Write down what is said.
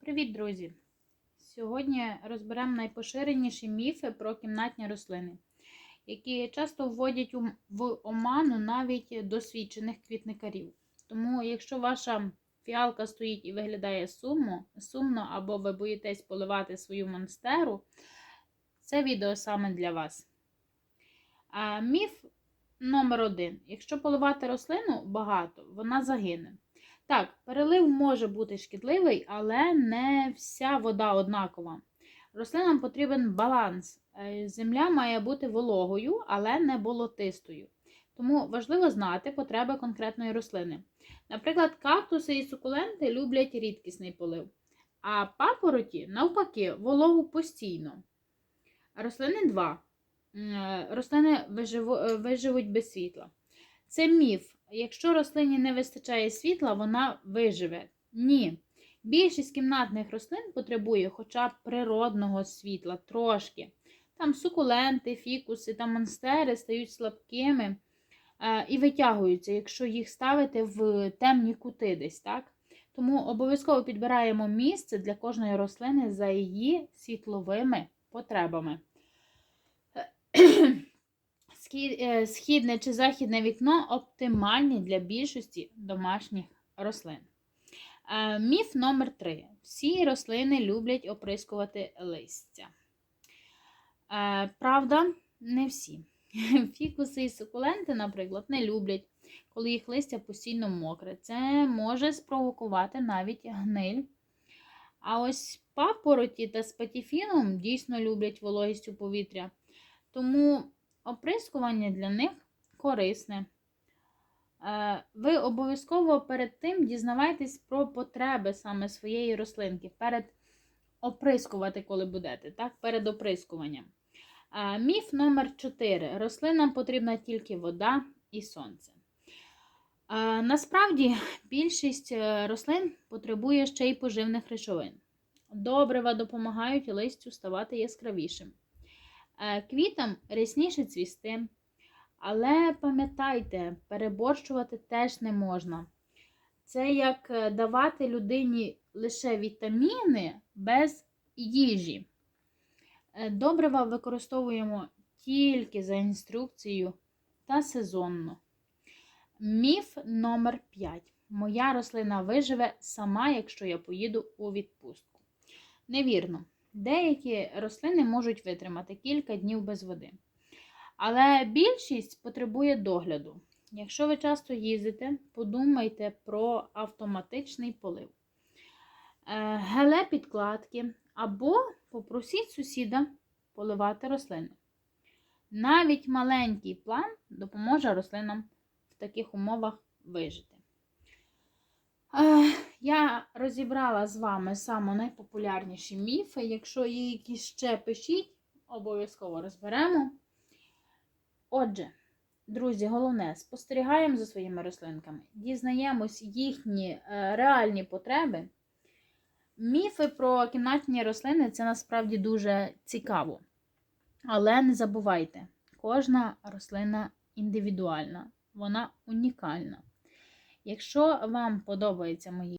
Привіт, друзі! Сьогодні розберемо найпоширеніші міфи про кімнатні рослини, які часто вводять в оману навіть досвідчених квітникарів. Тому, якщо ваша фіалка стоїть і виглядає сумно, сумно або ви боїтесь поливати свою монстеру, це відео саме для вас. А міф номер один: якщо поливати рослину багато, вона загине. Так, перелив може бути шкідливий, але не вся вода однакова. Рослинам потрібен баланс. Е, Земля має бути вологою, але не болотистою. Тому важливо знати потреби конкретної рослини. Наприклад, кактуси і сукуленти люблять рідкісний полив, а папороті, навпаки, вологу постійно. Рослини 2. Рослини е, виживуть без світла. Це міф. Якщо рослині не вистачає світла, вона виживе. Ні. Більшість кімнатних рослин потребує хоча б природного світла, трошки. Там сукуленти, фікуси та монстери стають слабкими е, і витягуються, якщо їх ставити в темні кути десь, так? Тому обов'язково підбираємо місце для кожної рослини за її світловими потребами. Е, Східне чи західне вікно оптимальні для більшості домашніх рослин. Е, Міф номер 3. Всі рослини люблять оприскувати листя. Е, Правда, не всі. Фікуси і сукуленти, наприклад, не люблять, коли їх листя постійно мокре. Це може спровокувати навіть гниль. А ось папороті та спатіфінум дійсно люблять вологість у повітря. Тому оприскування для них корисне. Е, Ви обов'язково перед тим дізнавайтесь про потреби саме своєї рослинки, перед оприскувати, коли будете, так? перед оприскуванням. Е, Міф номер 4. Рослинам потрібна тільки вода і сонце. Е, Насправді більшість рослин потребує ще й поживних речовин. Добрива допомагають листю ставати яскравішим. Е, Квітам рясніше цвісти. Але пам'ятайте, переборщувати теж не можна. Це як е, давати людині лише вітаміни без їжі. Е, Добрива використовуємо тільки за інструкцією та сезонно. Міф номер 5. Моя рослина виживе сама, якщо я поїду у відпустку. Невірно. Деякі рослини можуть витримати кілька днів без води. Але більшість потребує догляду. Якщо ви часто їздите, подумайте про автоматичний полив, Е, геле підкладки або попросіть сусіда поливати рослини. Навіть маленький план допоможе рослинам в таких умовах вижити. Е, Я розібрала з вами саме найпопулярніші міфи. Якщо є якісь ще пишіть, обов'язково розберемо. Отже, друзі, головне, спостерігаємо за своїми рослинками, дізнаємось їхні е, реальні потреби. Міфи про кімнатні рослини це насправді дуже цікаво. Але не забувайте, кожна рослина індивідуальна, вона унікальна. Якщо вам подобаються мої